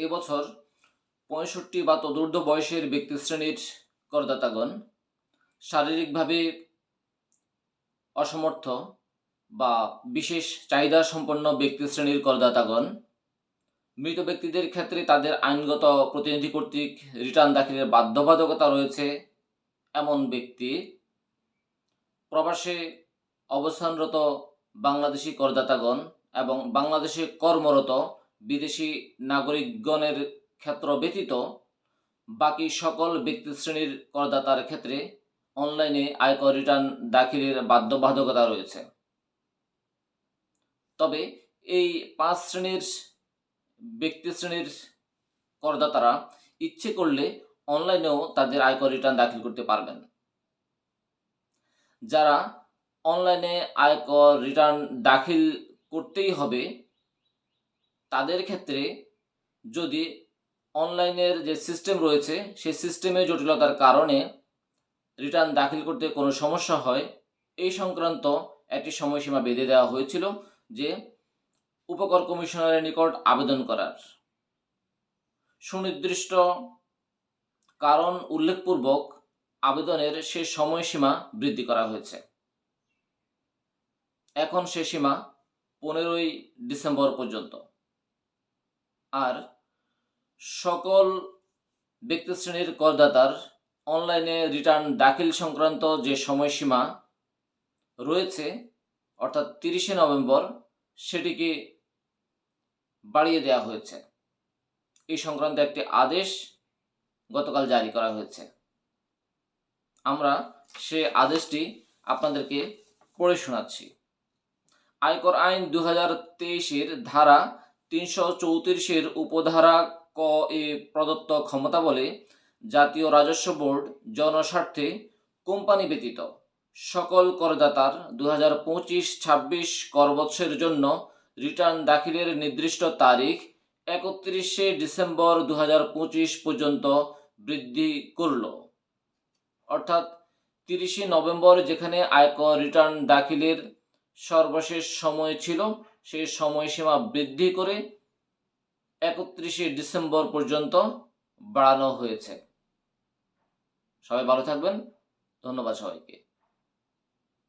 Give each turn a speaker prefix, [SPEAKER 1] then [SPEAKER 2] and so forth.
[SPEAKER 1] এবছর পঁয়ষট্টি বা তদূর্ধ্ব বয়সের ব্যক্তি শ্রেণির করদাতাগণ শারীরিকভাবে অসমর্থ বা বিশেষ চাহিদা সম্পন্ন ব্যক্তি শ্রেণির করদাতাগণ মৃত ব্যক্তিদের ক্ষেত্রে তাদের আইনগত প্রতিনিধি কর্তৃক রিটার্ন দাখিলের বাধ্যবাধকতা রয়েছে। এমন ব্যক্তি প্রবাসে অবস্থানরত বাংলাদেশি করদাতাগণ এবং বাংলাদেশে কর্মরত বিদেশি নাগরিকগণের ক্ষেত্র ব্যতীত বাকি সকল ব্যক্তি শ্রেণির করদাতার ক্ষেত্রে অনলাইনে আয়কর রিটার্ন দাখিলের বাধ্যবাধকতা রয়েছে। তবে এই পাঁচ শ্রেণির ব্যক্তি শ্রেণির করদাতারা ইচ্ছে করলে অনলাইনেও তাদের আয়কর রিটার্ন দাখিল করতে পারবেন। যারা অনলাইনে আয়কর রিটার্ন দাখিল করতেই হবে তাদের ক্ষেত্রে যদি অনলাইনের যে সিস্টেম রয়েছে, সেই সিস্টেমে জটিলতার কারণে রিটার্ন দাখিল করতে কোনো সমস্যা হয়, এই সংক্রান্ত একটি সময়সীমা বেঁধে দেওয়া হয়েছিল যে উপকর কমিশনারের নিকট আবেদন করার। সুনির্দিষ্ট কারণ উল্লেখপূর্বক আবেদনের সে সময়সীমা বৃদ্ধি করা হয়েছে। এখন সে সীমা পনেরোই ডিসেম্বর পর্যন্ত। আর সকল ব্যক্তি শ্রেণির করদাতার অনলাইনে রিটার্ন দাখিল সংক্রান্ত যে সময়সীমা রয়েছে, অর্থাৎ তিরিশে নভেম্বর, সেটিকে বাড়িয়ে দেওয়া হয়েছে। এই সংক্রান্ত একটি আদেশ গতকাল জারি করা হয়েছে। আমরা সে আদেশটি আপনাদেরকে পড়ে শোনাচ্ছি। আয়কর আইন দু হাজার ধারা তিনশো চৌত্রিশের উপধারা ক এ প্রদত্ত ক্ষমতা বলে জাতীয় রাজস্ব বোর্ড জনস্বার্থে কোম্পানি ব্যতীত। সকল করদাতার দু হাজার পঁচিশ ছাব্বিশ করবৎসের জন্য রিটার্ন দাখিলের নির্দিষ্ট তারিখ একত্রিশে ডিসেম্বর দু হাজার পঁচিশ পর্যন্ত বৃদ্ধি করল। অর্থাৎ তিরিশে নভেম্বর যেখানে আয়কর রিটার্ন দাখিলের সর্বশেষ সময় ছিল সেই সময়সীমা বৃদ্ধি করে একত্রিশে ডিসেম্বর পর্যন্ত বাড়ানো হয়েছে। সবাই ভালো থাকবেন। ধন্যবাদ সবাইকে।